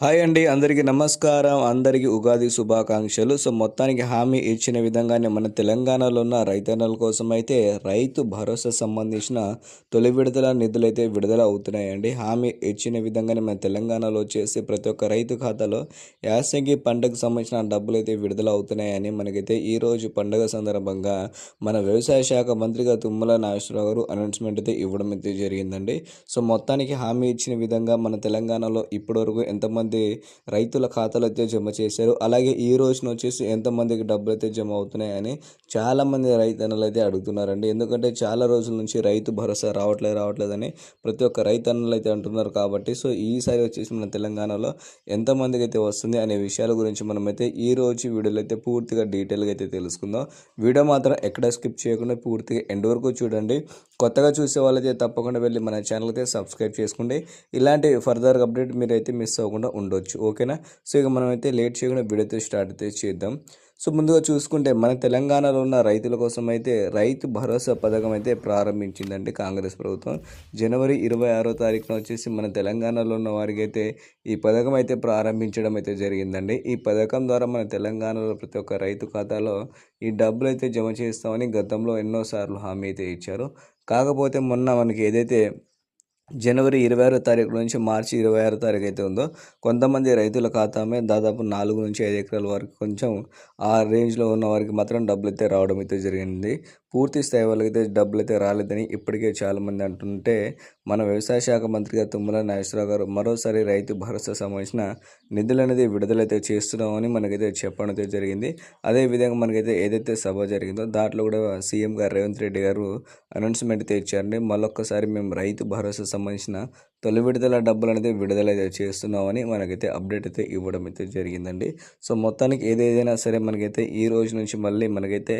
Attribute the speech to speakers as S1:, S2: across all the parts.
S1: Hi అండి అందరికీ నమస్కారం అందరికీ ఉగాది శుభాకాంక్షలు. సో మొత్తానికి హామీ ఇచ్చిన విధంగానే మన తెలంగాణలో ఉన్న రైతన్నల కోసం అయితే రైతు భరోసా సంబంధించిన తొలి విడుదల నిధులు అయితే విడుదల అవుతున్నాయండి. హామీ ఇచ్చిన విధంగానే మన తెలంగాణలో వచ్చేసి ప్రతి ఒక్క రైతు ఖాతాలో యాసంగి పండుగకు సంబంధించిన డబ్బులు అయితే విడుదల అవుతున్నాయని మనకైతే ఈరోజు పండుగ సందర్భంగా మన వ్యవసాయ శాఖ మంత్రిగా తుమ్మల నాగేశ్వరరావు గారు అనౌన్స్మెంట్ అయితే ఇవ్వడం అయితే జరిగిందండి. సో మొత్తానికి హామీ ఇచ్చిన విధంగా మన తెలంగాణలో ఇప్పటివరకు ఎంతమంది రైతుల ఖాతాలు అయితే జమ చేశారు. అలాగే ఈ రోజున వచ్చేసి ఎంతమందికి డబ్బులు అయితే జమ అవుతున్నాయని చాలామంది రైతన్నలు అయితే అడుగుతున్నారండి. ఎందుకంటే చాలా రోజుల నుంచి రైతు భరోసా రావట్లేదు రావట్లేదని ప్రతి ఒక్క రైతన్నలు అయితే అంటున్నారు కాబట్టి. సో ఈసారి వచ్చేసి మన తెలంగాణలో ఎంతమందికి అయితే వస్తుంది అనే విషయాల గురించి మనమైతే ఈ రోజు వీడియోలో అయితే పూర్తిగా డీటెయిల్గా అయితే తెలుసుకుందాం. వీడియో మాత్రం ఎక్కడ స్కిప్ చేయకుండా పూర్తిగా ఎండ్ వరకు చూడండి. కొత్తగా చూసే వాళ్ళైతే తప్పకుండా వెళ్ళి మన ఛానల్ అయితే సబ్స్క్రైబ్ చేసుకోండి. ఇలాంటి ఫర్దర్ అప్డేట్ మీరైతే మిస్ అవ్వకుండా ఉండొచ్చు ఓకేనా? సో ఇక మనం అయితే లేట్ చేయకుండా వీడియోతో స్టార్ట్ అయితే చేద్దాం. సో ముందుగా చూసుకుంటే మన తెలంగాణలో ఉన్న రైతుల కోసం అయితే రైతు భరోసా పథకం అయితే ప్రారంభించిందండి కాంగ్రెస్ ప్రభుత్వం. జనవరి ఇరవై ఆరో తారీఖున వచ్చేసి మన తెలంగాణలో ఉన్న వారికి అయితే ఈ పథకం అయితే ప్రారంభించడం అయితే జరిగిందండి. ఈ పథకం ద్వారా మన తెలంగాణలో ప్రతి ఒక్క రైతు ఖాతాలో ఈ డబ్బులు అయితే జమ చేస్తామని గతంలో ఎన్నోసార్లు హామీ అయితే ఇచ్చారు. కాకపోతే మొన్న మనకి ఏదైతే జనవరి ఇరవై ఆరో తారీఖు నుంచి మార్చి ఇరవై ఆరో తారీఖు అయితే ఉందో కొంతమంది రైతుల ఖాతామే దాదాపు నాలుగు నుంచి ఐదు ఎకరాల వరకు కొంచెం ఆ రేంజ్లో ఉన్న వారికి మాత్రం డబ్బులు అయితే రావడం అయితే జరిగింది. పూర్తి స్థాయి వాళ్ళకైతే డబ్బులు అయితే రాలేదని ఇప్పటికే చాలామంది అంటుంటే మన వ్యవసాయ శాఖ మంత్రిగా తుమ్మల నాగేశ్వరరావు గారు మరోసారి రైతు భరోసా సంబంధించిన నిధులు అనేది విడుదలైతే చేస్తున్నామని మనకైతే చెప్పడం అయితే జరిగింది. అదేవిధంగా మనకైతే ఏదైతే సభ జరిగిందో దాంట్లో కూడా సీఎం గారు రేవంత్ రెడ్డి గారు అనౌన్స్మెంట్ అయితే ఇచ్చారండి. మళ్ళొక్కసారి మేము రైతు భరోసా సంబంధించిన తొలి విడుదల డబ్బులు అనేది విడుదల చేస్తున్నామని మనకైతే అప్డేట్ అయితే ఇవ్వడం అయితే జరిగిందండి. సో మొత్తానికి ఏదేదైనా సరే మనకైతే ఈ రోజు నుంచి మళ్ళీ మనకైతే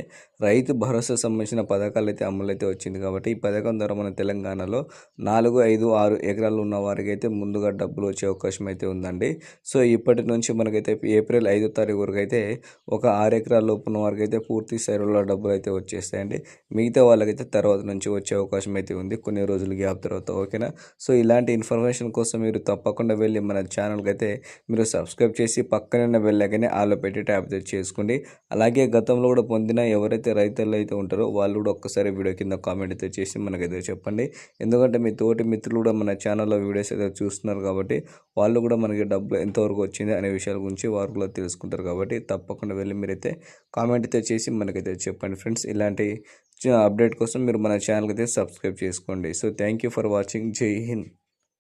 S1: రైతు భరోసా సంబంధించిన పథకాలు అయితే అమలు అయితే వచ్చింది కాబట్టి ఈ పథకం ద్వారా మన తెలంగాణలో నాలుగు ఐదు ఆరు ఎకరాలు ఉన్న వారికి అయితే ముందుగా డబ్బులు వచ్చే అవకాశం అయితే ఉందండి. సో ఇప్పటి నుంచి మనకైతే ఏప్రిల్ ఐదో తారీఖు వరకు అయితే ఒక ఆరు ఎకరాల లోపు ఉన్న వారికి అయితే పూర్తి స్థాయిలో డబ్బులు అయితే వచ్చేస్తాయండి. మిగతా వాళ్ళకైతే తర్వాత నుంచి వచ్చే అవకాశం అయితే ఉంది. కొన్ని రోజులు గ్యాప్ తర్వాత ఓకేనా? సో ఇలాంటి ఇన్ఫర్మేషన్ కోసం మీరు తప్పకుండా వెళ్ళి మన ఛానల్కి అయితే మీరు సబ్స్క్రైబ్ చేసి పక్కనే వెళ్ళగానే ఆలో పెట్టి ట్యాప్ చేసుకోండి. అలాగే గతంలో కూడా పొందిన ఎవరైతే రైతులు అయితే ఉంటారో వాళ్ళు కూడా ఒక్కసారి వీడియో కింద కామెంట్ అయితే చేసి మనకైతే చెప్పండి. ఎందుకంటే మీ తోటి మిత్రులు కూడా మన ఛానల్లో వీడియోస్ అయితే చూస్తున్నారు కాబట్టి వాళ్ళు కూడా మనకి డబ్బులు ఎంతవరకు వచ్చింది అనే విషయాల గురించి వారు కూడా తెలుసుకుంటారు కాబట్టి తప్పకుండా వెళ్ళి మీరైతే కామెంట్ అయితే చేసి మనకైతే చెప్పండి. ఫ్రెండ్స్ ఇలాంటి అప్డేట్ కోసం మీరు మన ఛానల్కి అయితే సబ్స్క్రైబ్ చేసుకోండి. So thank you for watching Jai Hind